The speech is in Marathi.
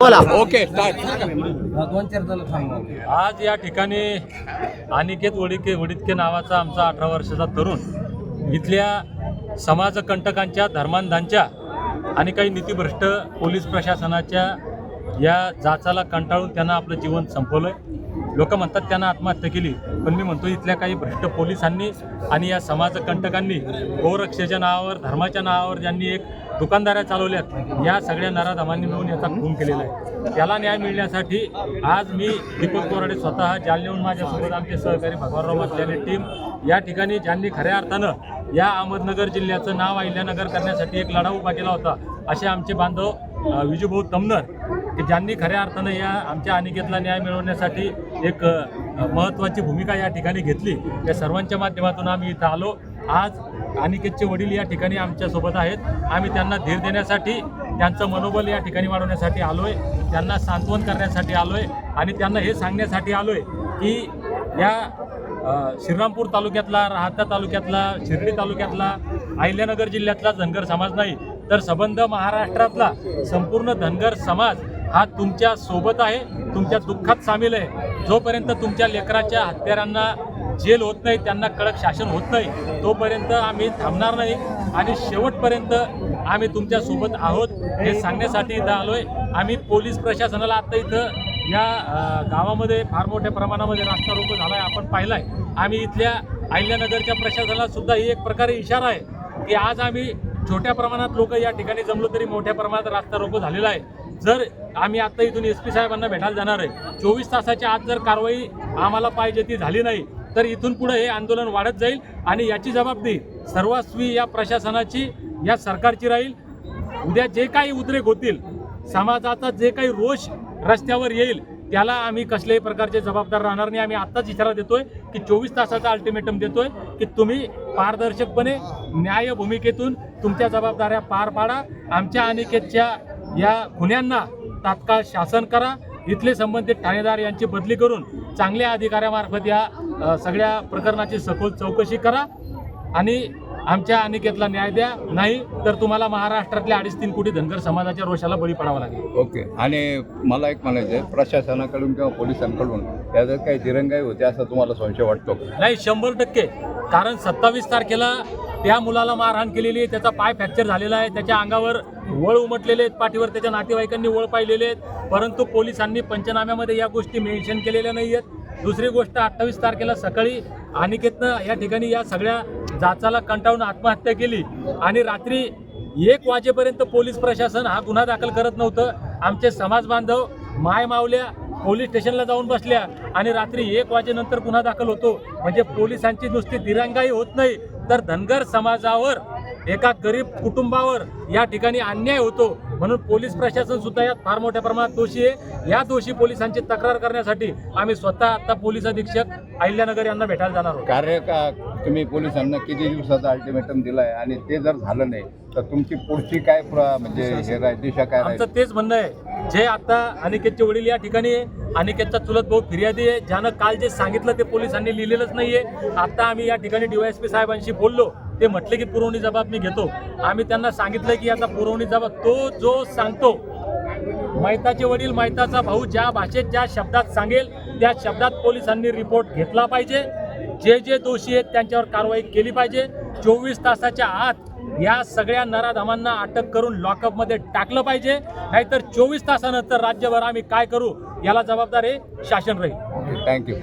बोला. ओके आज या ठिकाणी अनिकेत वडिके वडितके नावाचा आमचा अठरा वर्षाचा तरुण इथल्या समाजकंटकांच्या धर्मांधांच्या आणि काही नीतिभ्रष्ट पोलीस प्रशासनाच्या या जाचाला कंटाळून त्यांना आपलं जीवन संपवलं लोक म्हणतात त्यांना आत्महत्या केली पण मी म्हणतो इथल्या काही भ्रष्ट पोलिसांनी आणि या समाजकंटकांनी गोरक्षेच्या नावावर धर्माच्या नावावर ज्यांनी एक दुकानदाऱ्या चालवल्यात या सगळ्या नराधमांनी मिळून याचा खून केलेला आहे. त्याला न्याय मिळण्यासाठी आज मी दीपक कोराडे स्वतः जालनेहून माझ्यासोबत आमचे सहकारी भगवानराव मसल्याने टीम या ठिकाणी ज्यांनी खऱ्या अर्थानं या अहमदनगर जिल्ह्याचं नाव अहिल्यानगर करण्यासाठी एक लढा उभा केला होता असे आमचे बांधव विजूभाऊ तमनर की ज्यांनी खऱ्या अर्थानं या आमच्या अनिकेतला न्याय मिळवण्यासाठी एक महत्त्वाची भूमिका या ठिकाणी घेतली या सर्वांच्या माध्यमातून आम्ही इथं आलो. आज अनिकेतचे वडील या ठिकाणी आमच्यासोबत आहेत. आम्ही त्यांना धीर देण्यासाठी त्यांचं मनोबल या ठिकाणी वाढवण्यासाठी आलो आहे त्यांना सांत्वन करण्यासाठी आलो आहे आणि त्यांना हे सांगण्यासाठी आलो आहे की या श्रीरामपूर तालुक्यातला राहता तालुक्यातला शिर्डी तालुक्यातला अहिल्यानगर जिल्ह्यातला धनगर समाज नाही तर संबंध महाराष्ट्रातला संपूर्ण धनगर समाज हा तुमच्यासोबत आहे तुमच्या दुःखात सामील आहे. जोपर्यंत तुमच्या लेकराच्या हत्यारांना जेल होत नाही त्यांना कडक शासन होत नाही तोपर्यंत आम्ही थांबणार नाही. आणि शेवटपर्यंत आम्ही तुमच्यासोबत आहोत हे सांगण्यासाठी इथं आलोय. आम्ही पोलीस प्रशासनाला आता इथं या गावामध्ये फार मोठ्या प्रमाणामध्ये रास्ता रोको झाला आहे आपण पाहिलाय. आम्ही इथल्या अहिल्यानगरच्या प्रशासनाला सुद्धा ही एक प्रकारे इशारा आहे की आज आम्ही छोट्या प्रमाणात लोक या ठिकाणी जमलो तरी मोठ्या प्रमाणात रास्ता रोको झालेला आहे. जर आम्ही आता इथून एस पी साहेबांना भेटायला जाणार आहे चोवीस तासाच्या आत जर कारवाई आम्हाला पाहिजे ती झाली नाही तर इथून पुढे हे आंदोलन वाढत जाईल आणि याची जबाबदारी सर्वस्वी या प्रशासनाची या सरकारची राहील. उद्या जे काही उद्रेक होतील समाजाचा जे काही रोष रस्त्यावर येईल त्याला आम्ही कसल्याही प्रकारचे जबाबदार राहणार नाही. आम्ही आत्ताच इशारा देतोय की चोवीस तासाचा अल्टिमेटम देतोय की तुम्ही पारदर्शकपणे न्याय भूमिकेतून तुमच्या जबाबदाऱ्या पार पाडा. आमच्या अनिकेतच्या या गुन्ह्यांना तात्काळ शासन करा. इथले संबंधित ठाणेदार यांची बदली करून चांगल्या अधिकाऱ्यामार्फत या सगळ्या प्रकरणाची सखोल चौकशी करा आणि आमच्या अनिकेतला न्याय द्या. नाही तर तुम्हाला महाराष्ट्रातल्या अडीच तीन कोटी धनगर समाजाच्या रोषाला बळी पडावा लागेल. ओके. आणि मला एक म्हणायचं आहे प्रशासनाकडून किंवा पोलिसांकडून त्याच्यात काही दिरंगाई होते असं तुम्हाला संशय वाटतो? का नाही शंभर टक्के. कारण सत्तावीस तारखेला त्या मुलाला मारहाण केलेली आहे. त्याचा पाय फ्रॅक्चर झालेला आहे. त्याच्या अंगावर वळ उमटलेले आहेत. पाठीवर त्याच्या नातेवाईकांनी वळ पाहिलेले आहेत. परंतु पोलिसांनी पंचनाम्यामध्ये या गोष्टी मेन्शन केलेल्या नाही आहेत. दुसरी गोष्ट अठ्ठावीस तारखेला सकाळी अनिकेतनं या ठिकाणी या सगळ्या जाचाला कंटाळून आत्महत्या केली. आणि रात्री एक वाजेपर्यंत पोलीस प्रशासन हा गुन्हा दाखल करत नव्हतं. आमचे समाज बांधव माय मावल्या पोलीस स्टेशनला जाऊन बसल्या आणि रात्री एक वाजेनंतर गुन्हा दाखल होतो. म्हणजे पोलिसांची नुसती दिरंगाई होत नाही. तर धनगर समाजावर एका गरीब कुटुंबावर या ठिकाणी अन्याय होतो म्हणून पोलीस प्रशासन सुद्धा यात फार मोठ्या प्रमाणात दोषी आहे. या दोषी पोलिसांची तक्रार करण्यासाठी आम्ही स्वतः आता पोलीस अधीक्षक अहिल्यानगर यांना भेटायला जाणार आहोत. कार्य का तुम्ही पोलिसांना किती दिवसाचा अल्टिमेटम दिलाय आणि ते जर झालं नाही तर तुमची पुढची काय म्हणजे हे दिशा काय आमचं तेच म्हणणं आहे. जे आता अनिकेतचे वडील या ठिकाणी अनिकेतचा चुलत भाऊ फिर्यादी आहे. ज्यानं काल जे सांगितलं ते पोलिसांनी लिहिलेलंच नाहीये. आता आम्ही या ठिकाणी डीवायएसपी साहेबांशी बोललो. ते म्हटले की पुरवणी जबाब मी घेतो. आम्ही त्यांना सांगितलं की याचा पुरवणी जबाब तो जो सांगतो. मैताचे वडील मैताचा भाऊ ज्या भाषेत ज्या शब्दात सांगेल त्या शब्दात पोलिसांनी रिपोर्ट घेतला पाहिजे. जे जे दोषी आहेत त्यांच्यावर कारवाई केली पाहिजे. चोवीस तासाच्या आत या सगळ्या नराधमांना अटक करून लॉकअपमध्ये टाकलं पाहिजे. नाहीतर चोवीस तासानंतर राज्यभर आम्ही काय करू? याला जबाबदार हे शासन राहील. थँक्यू